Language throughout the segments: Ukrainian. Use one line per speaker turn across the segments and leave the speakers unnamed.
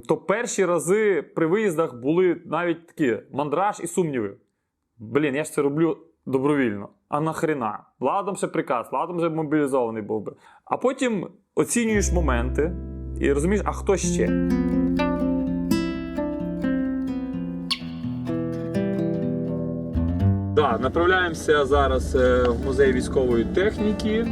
То перші рази при виїздах були навіть такі мандраж і сумніви. Блін, я ж це роблю добровільно. А нахрена? Ладом ще приказ, ладом вже мобілізований був би. А потім оцінюєш моменти і розумієш, а хто ще? Так, направляємося зараз е, в музей військової техніки.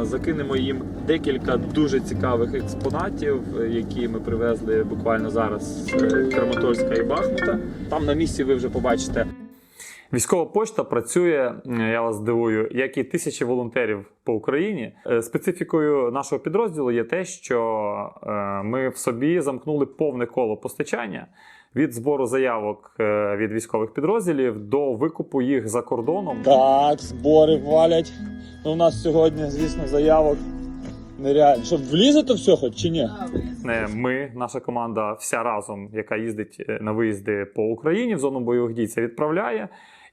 Е, Закинемо їм декілька дуже цікавих експонатів, які ми привезли буквально зараз з е, Краматорська і Бахмута. Там на місці ви вже побачите. Військова почта працює, я вас здивую, як і тисячі волонтерів по Україні. Е, Специфікою нашого підрозділу є те, що е, ми в собі замкнули повне коло постачання від збору заявок від військових підрозділів до викупу їх за кордоном.
Так, збори валять. Ну, у нас сьогодні, звісно, заявок нереально. Щоб влізе то все хоч чи ні?
Е, Ми, наша команда, вся разом, яка їздить е, на виїзди по Україні в зону бойових дій, це відправляє.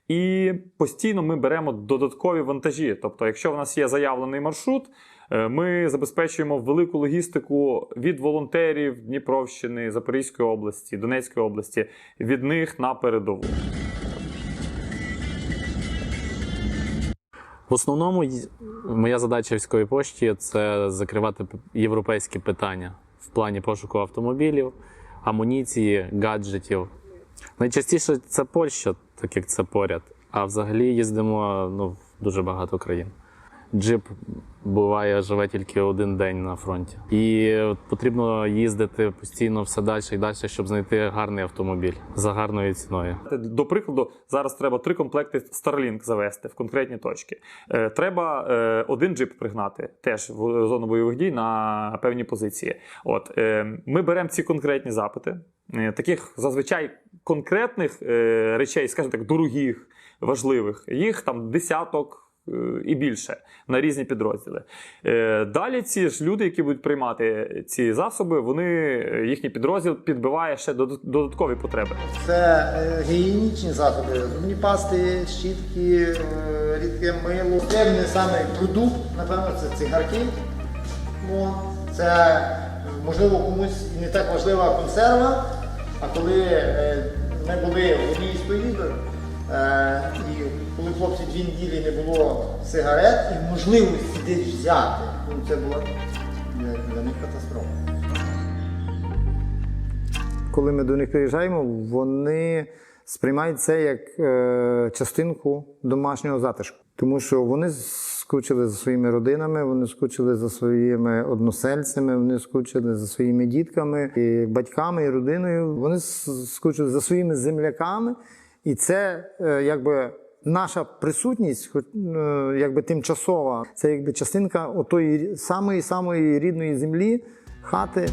І постійно ми беремо додаткові вантажі. Тобто, якщо в нас є заявлений маршрут, е, ми забезпечуємо велику логістику від волонтерів Дніпровщини, Запорізької області, Донецької області, від них на передову.
В основному моя задача військової пошті це закривати європейські питання в плані пошуку автомобілів, амуніції, гаджетів. Найчастіше це Польща, так як це поряд. А взагалі їздимо ну, в дуже багато країн. Джип буває живе тільки один день на фронті. І потрібно їздити постійно все далі і далі, щоб знайти гарний автомобіль за гарною ціною.
До прикладу, зараз треба три комплекти Starlink завести в конкретні точки. Е, Треба е, один джип пригнати теж в зону бойових дій на певні позиції. От е, ми беремо ці конкретні запити, таких зазвичай конкретних речей, скажімо так, дорогих, важливих. Їх там десяток. Е, І більше на різні підрозділи. Е, Далі ці ж люди, які будуть приймати ці засоби, вони е, їхній підрозділ підбиває ще додат- додаткові потреби.
Це гігієнічні засоби, зубні пасти, щітки, рідке мило. Потрібний саме продукт, напевно, це цигарки. Це можливо комусь не так важлива консерва. А коли ми були в одній з поїздок, і коли хлопці дві неділі не було сигарет і можливості десь взяти, ну це була для, них катастрофа.
коли ми до них приїжджаємо, вони сприймають це як е, частинку домашнього затишку. Тому що вони скучили за своїми родинами, вони скучили за своїми односельцями, вони скучили за своїми дітками, і батьками і родиною. Вони скучили за своїми земляками, і це е, якби. Наша присутність, хоч, е, якби тимчасова, це якби частинка отої самої самої рідної землі, хати.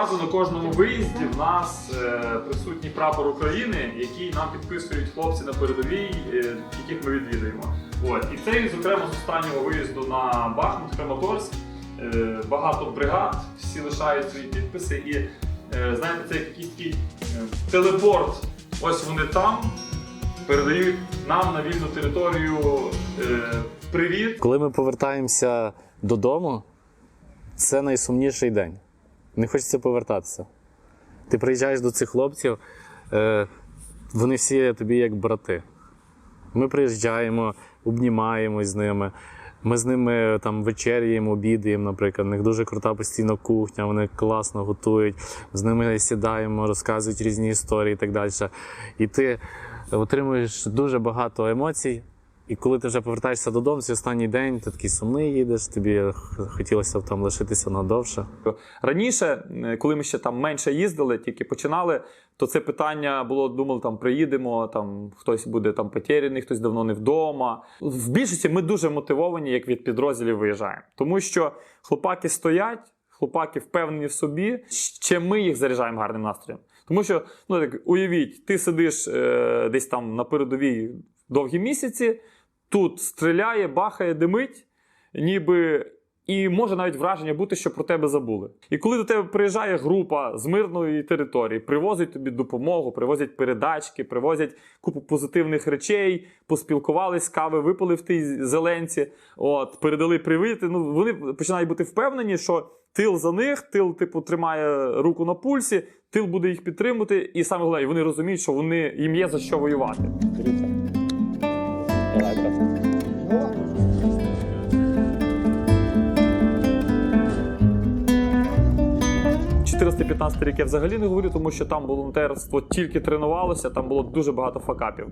Щоразу на кожному виїзді в нас е, присутній прапор України, який нам підписують хлопці на передовій, е, яких ми відвідуємо. От. І цей, зокрема, з останнього виїзду на Бахмут, Краматорськ, е, багато бригад, всі лишають свої підписи. І знаєте, це якийсь такий телепорт. Ось вони там передають нам на вільну територію привіт.
Коли ми повертаємося додому, це найсумніший день. Не хочеться повертатися. Ти приїжджаєш до цих хлопців, е, вони всі тобі як брати. Ми приїжджаємо, обнімаємось з ними. Ми з ними там вечеряємо, обідаємо, наприклад. У них дуже крута постійно кухня, вони класно готують. З ними сідаємо, розказують різні історії і так далі. І ти отримуєш дуже багато емоцій. І коли ти вже повертаєшся додому, цей останній день, ти такий сумний їдеш, тобі хотілося б там лишитися надовше.
Раніше, е, коли ми ще там менше їздили, тільки починали, то це питання було: думали, там приїдемо, там хтось буде там потеряний, хтось давно не вдома. В більшості ми дуже мотивовані, як від підрозділів виїжджаємо, тому що хлопаки стоять, хлопаки впевнені в собі. Ще ми їх заряджаємо гарним настроєм. Тому що, ну так уявіть, ти сидиш е, десь там на передовій довгі місяці, тут стріляє, бахає, димить, ніби І може навіть враження бути, що про тебе забули. І коли до тебе приїжджає група з мирної території, привозить тобі допомогу, привозять передачки, привозять купу позитивних речей, поспілкувались, кави випили в тій зеленці, от передали привіти. Ну вони починають бути впевнені, що тил за них, тил, типу, тримає руку на пульсі, тил буде їх підтримувати, і саме головне, вони розуміють, що вони їм є за що воювати. 415 рік я взагалі не говорю, тому що там волонтерство тільки тренувалося, там було дуже багато факапів.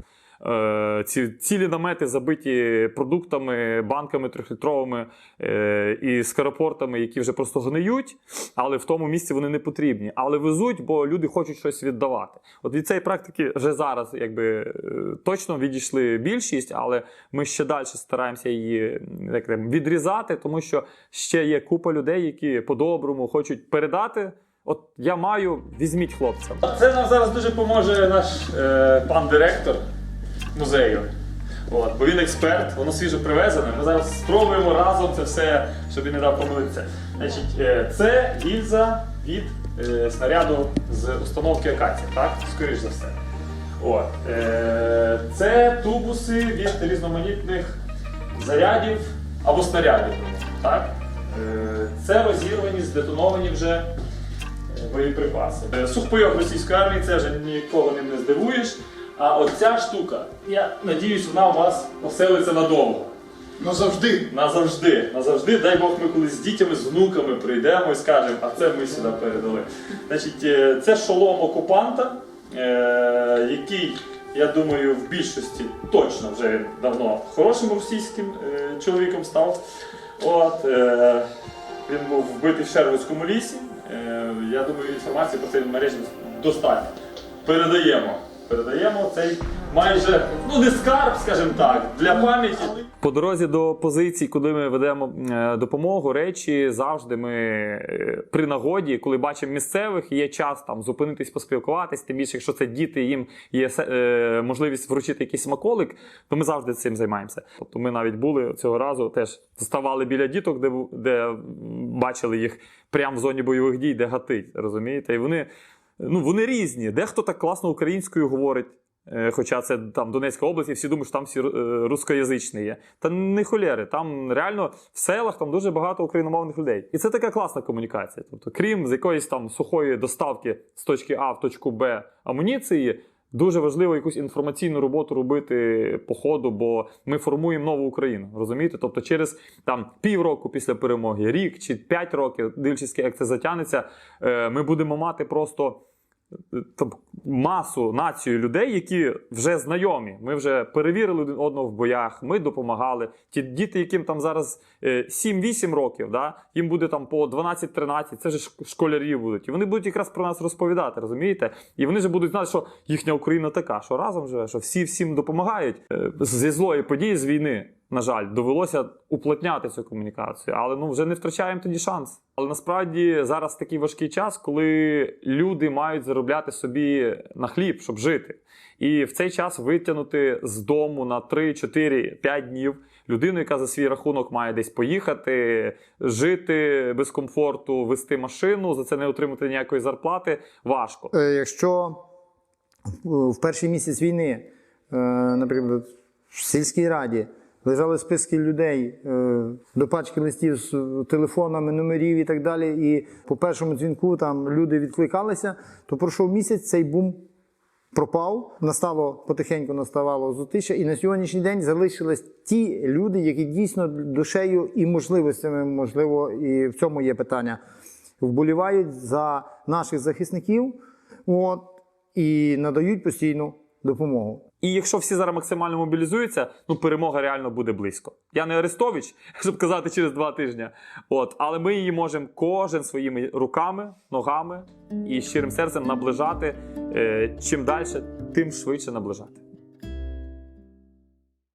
Е, ці цілі намети забиті продуктами, банками трьохлітровими е, і скоропортами, які вже просто гниють, але в тому місці вони не потрібні. Але везуть, бо люди хочуть щось віддавати. От від цієї практики вже зараз якби е, точно відійшли більшість, але ми ще далі стараємося її як відрізати, тому що ще є купа людей, які по-доброму хочуть передати. От я маю, візьміть хлопця. Це нам зараз дуже поможе наш е, пан директор музею. От, бо він експерт, воно свіжо привезене. Ми зараз спробуємо разом це все, щоб він не дав помилитися. Значить, е, це гільза від е, снаряду з установки акації, так? Скоріш за все. От, е, це тубуси від різноманітних зарядів або снарядів. Так? Е, це розірвані, здетоновані вже боєприпаси. Сухпайок російської армії це вже нікого ним не здивуєш. А оця штука, я надіюсь, вона у вас поселиться надовго.
Назавжди.
Назавжди. Назавжди. Дай Бог, ми колись з дітьми, з внуками прийдемо і скажемо, а це ми сюди передали. Значить, е, це шолом окупанта, е, який, я думаю, в більшості точно вже давно хорошим російським е, чоловіком став. От, він був вбитий в Шервицькому лісі. Е, я думаю, інформації про цей мережі достатньо. Передаємо. Передаємо цей майже ну не скарб, скажімо так, для пам'яті. По дорозі до позицій, куди ми ведемо е, допомогу, речі завжди ми е, при нагоді, коли бачимо місцевих, є час там зупинитись, поспілкуватись. Тим більше, якщо це діти, їм є е, можливість вручити якийсь смаколик, то ми завжди цим займаємося. Тобто ми навіть були цього разу, теж ставали біля діток, де, де бачили їх прямо в зоні бойових дій, де гатить. Розумієте? І вони ну, вони різні. Дехто так класно українською говорить. е, Хоча це там Донецька область, і всі думають, що там всі е, рускоязичні є. Та не холєри, там реально в селах там дуже багато україномовних людей. І це така класна комунікація. Тобто, крім з якоїсь там сухої доставки з точки А в точку Б амуніції, дуже важливо якусь інформаційну роботу робити по ходу, бо ми формуємо нову Україну. Розумієте? Тобто, через там півроку після перемоги, рік чи п'ять років, дивлячись, як це затягнеться, е, ми будемо мати просто там, масу націю людей, які вже знайомі. Ми вже перевірили один одного в боях, ми допомагали. Ті діти, яким там зараз е, 7-8 років, да, їм буде там по 12-13, це ж школярі будуть. І вони будуть якраз про нас розповідати, розумієте? І вони ж будуть знати, що їхня Україна така, що разом вже, що всі всім допомагають. Е, Зі злої події з війни. На жаль, довелося уплотняти цю комунікацію, але ну вже не втрачаємо тоді шанс. Але насправді зараз такий важкий час, коли люди мають заробляти собі на хліб, щоб жити. І в цей час витягнути з дому на 3, 4, 5 днів людину, яка за свій рахунок має десь поїхати, жити без комфорту, вести машину, за це не отримати ніякої зарплати, важко.
Е, Якщо в перший місяць війни, е, наприклад, в сільській раді лежали списки людей е, до пачки листів з телефонами, номерів і так далі, і по першому дзвінку там люди відкликалися, то пройшов місяць, цей бум пропав, настало потихеньку наставало затища, і на сьогоднішній день залишились ті люди, які дійсно душею і можливостями, можливо, і в цьому є питання, вболівають за наших захисників. От, і надають постійну допомогу.
І якщо всі зараз максимально мобілізуються, ну перемога реально буде близько. Я не Арестович, щоб казати через два тижні. От, але ми її можемо кожен своїми руками, ногами і щирим серцем наближати. Е, чим далі, тим швидше наближати.